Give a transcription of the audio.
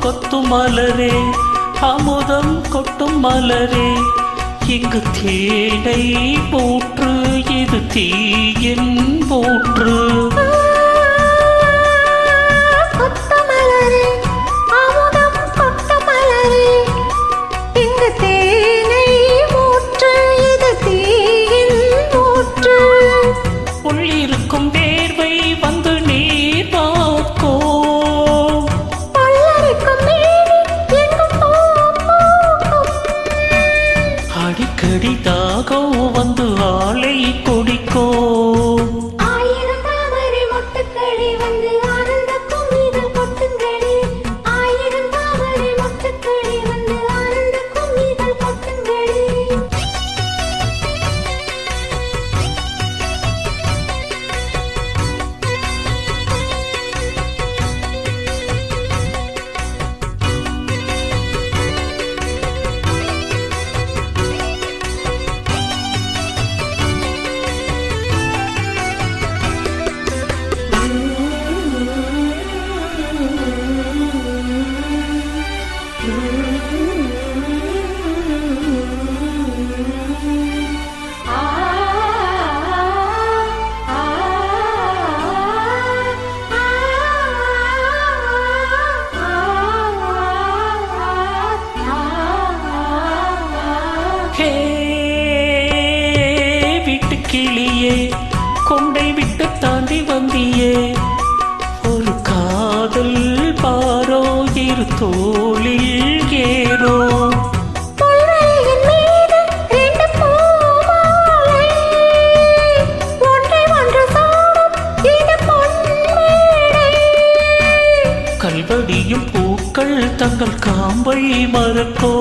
கொத்தும் மலரே அமுதம் கொட்டும் மலரே. இங்கு தேனை போற்று இது தீயின் போற்று. ஹே விட்டு கிளியே கொண்டை விட்டு தாண்டி வந்தியே. ஒரு காதல் பாரோ இரு தோளில் ஏறோ. கல்வடியும் பூக்கள் தங்கள் காம்பை மறக்கோ.